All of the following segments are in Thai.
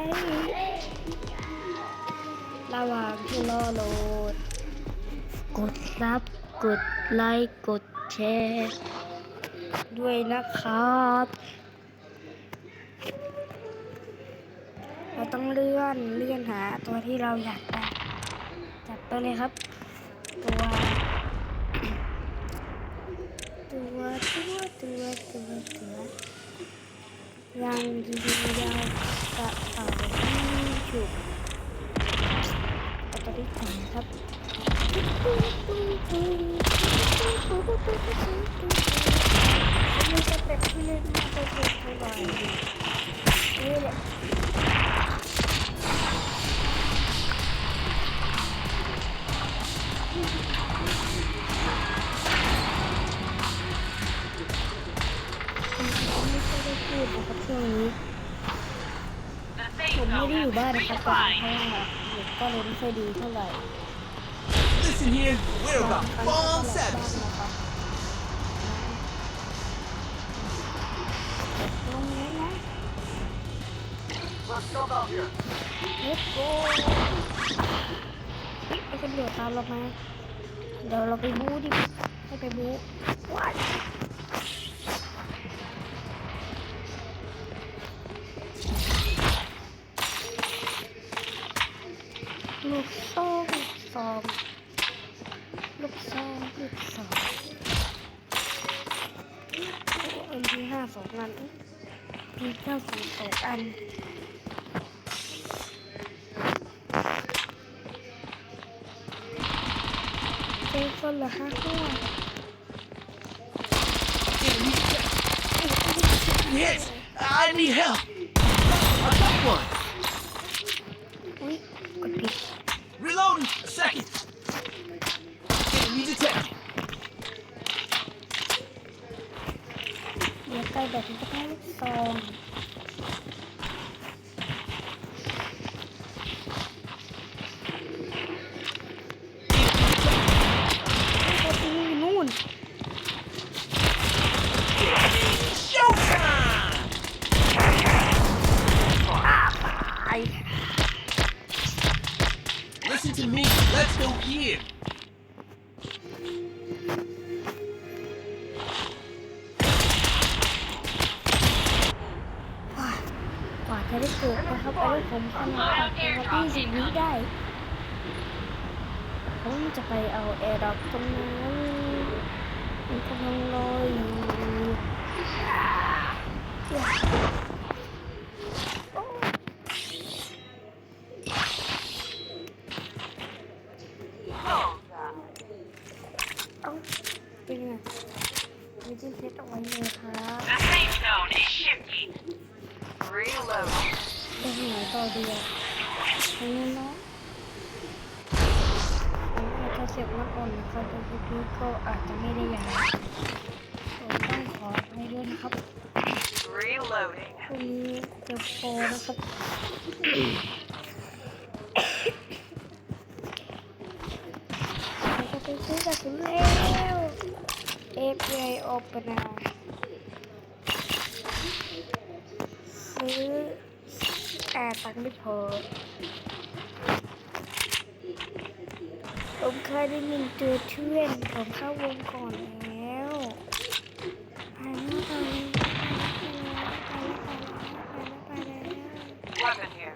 ระไตระหว่างที่รอโหลด กดซับ กดไลค์ กดแชร์ ด้วยนะครับ เราต้องเลื่อนเลื่อนหาตัวที่เราอยากได้จัดไปเลยครับ ตัว ตัวตัวตัวตัวตัวยังยืนยาวกระเป๋า อาตัวที่สองครับไม่จะเป็นที่เล่นมากไปเท่าไหนนี่แหละ ไม่ zone ได้อยู่ has บ้าน been นะครับตอนนี้ redefined. เพราะว่าเน็ตก็เลยไม่ค่อยดีเท่าไหร่ Listen here, we're บาง about ครั้งก็ bomb ตลอดบ้าน service. นะครับลงนี้นะ Let's go out here. Let's go ไอ้ตำรวจตามเรามาเดี๋ยวเราไปบู๊ดิให้ไปบู๊ว้าย ซองลูกซองลูกซองอ็มพีห้าสองอันพีเก้าสองสองอันเป็นคนละห้าหัว Yes, I need help. I got one. Let's go here. กว่าจะได้เกิดนะครับไอ้ผมขนาดนะครับยี่สิบวิได้ ผมจะไปเอาแอร์ดรอปตรงนั้นมันกำลังลอยอยู่ ไม่ได้เซตเอาไว้เลยครับ The safe zone is shifting. Reload. ไปไหนต่อดีอะอันนี้เนาะผมอาจจะเสียบมันอ่อนนะครับแต่คลิปนี้ก็อาจจะไม่ได้ยาวผมต้องขอให้ด้วยนะครับ Reloading. พรุ่งนี้จะโฟนะครับเราจะไปซื้อกระสุนแล้ว FBI Open ซื้อแต่ตังไม่พอผมเคยได้ยินเจอเพื่อนผมเข้าวงก่อนแล้วไปแล้วไปแล้วไปแล้วไปแล้วไปแล้วไปแล้ว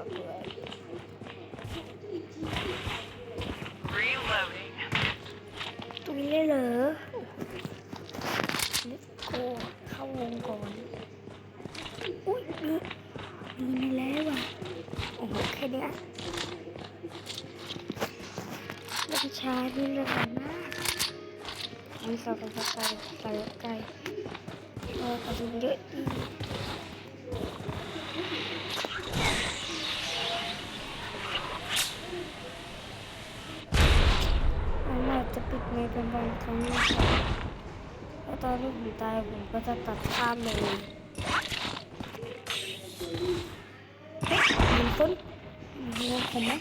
ตรงนี้เลยเหรอเลสโกเข้าวงก่อน อุ้ยดีดีมาแล้วอะ โอ้โหแค่เนี้ยเล่นช้าที่เลือกมากมีสาวกับสกายสายไก่โอ้กระสุนเยอะอีก ในเป็นบางครั้งถ้าตอนที่ผมตายผมก็จะตัดข้ามเลยยิงต้นยิงผมนะ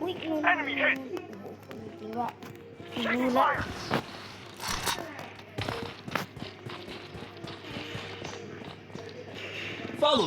อุ้ยโดนจริงว่ะดูละฟัง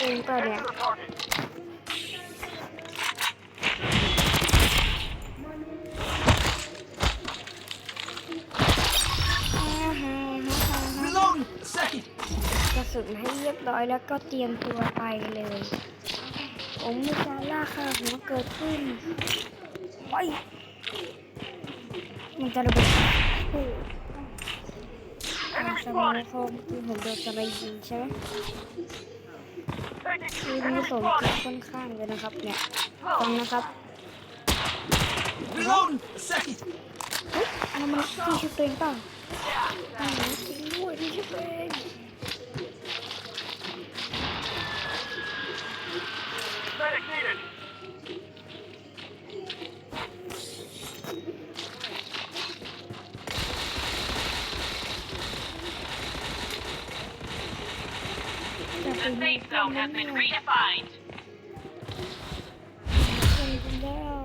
เองป่ะเนี่ย The target. อ่าฮะฮะฮะ Reloading. Second. กระสุนให้เรียบร้อยแล้วก็เตรียมตัวไปเลย ผมมีการล่าฆ่าหัวเกิดขึ้นไปมันจะระเบิด โอ้อาสมองคงคือผมโดนอะไรยิงใช่ไหม Taking คือมีสมคิดค่อนข้างเลยนะครับเนี่ยฟังนะครับ Reloading. Second. เฮ้ยมันมันที่ชื่อตัวเองเปล่าอ๋อจริงด้วยที่ชื่อตัวเอง medic needed. The safe zone has been redefined. เป็นแล้ว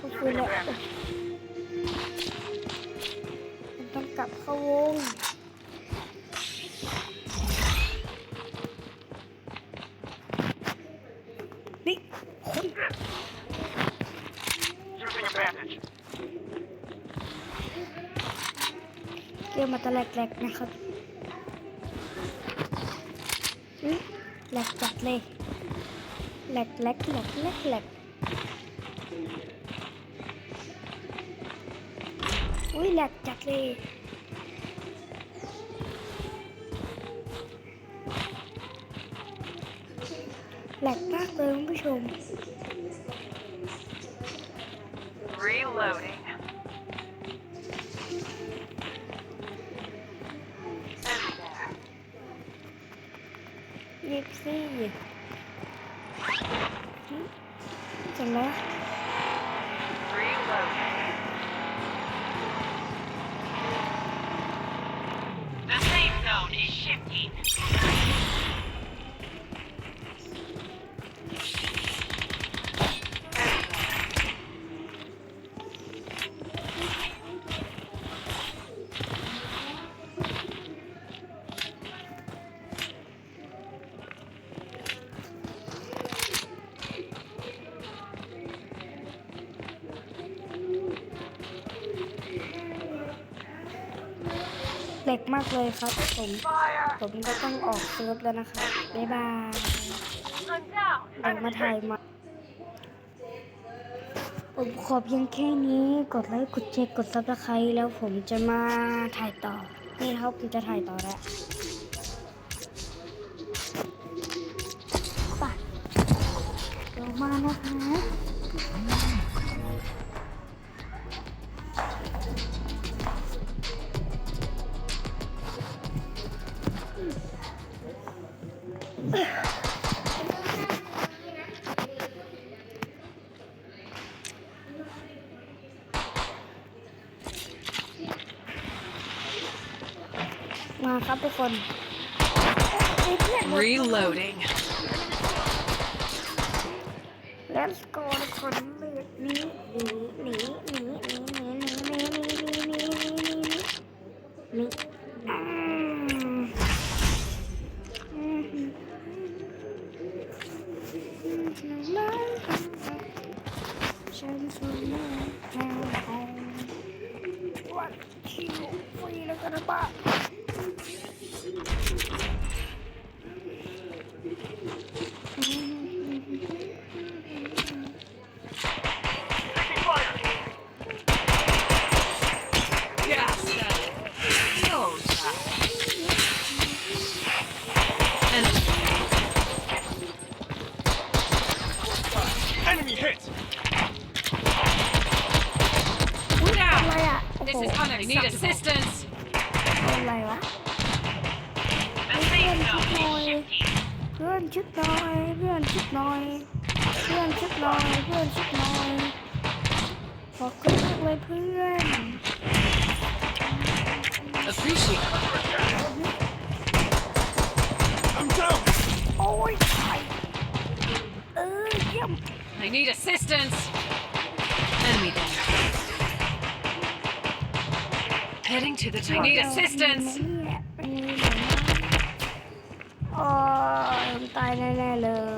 ก็คือแล้วมันต้องกลับเข้าวง นี่ Using advantage. เกมมาแตะแหลกๆนะครับอุ๊ย แหลกจัดเลยแหลกแหลกแหลกแหลกแหลกอุ้ยแหลกจัดเลยแหลกมากเลยคุณผู้ชม Reloading. ลิปซี่จำได้ ล็กมากเลยครับ ผม ผมก็ต้องออกเซิร์ฟแล้วนะคะบ๊ายบายเดี๋ยวมาถ่ายมาผมขอเพียงแค่นี้กดไลค์กดแชร์กดซับสไครต์แล้วผมจะมาถ่ายต่อ นี่ครับผมจะถ่ายต่อแล้ว ครับทุกคน Reloading. Let's go ทุกคนเลือดหนี้หนีหนีหนีหนีหนีหนีหนีหนีหนีหนีหนีหนีหนีหนีอ่าอืมฉันสวยมากแค่ห้องวันคิวฟรีแล้วกันนะป้า Enemy hit! อะไรอ่ะโอ้โห This is Hunter. Need assistance. โดนอะไรวะเพื่อนชุดหน่อยเพื่อนชุดหน่อยเพื่อนชุดหน่อยเพื่อนชุดหน่อยเพื่อนชุดหน่อยขอบคุณมากเลยเพื่อน Appreciate. need assistance! Enemy down. Heading to the top. I need assistance! โอ้ยผมตายแน่ๆเลย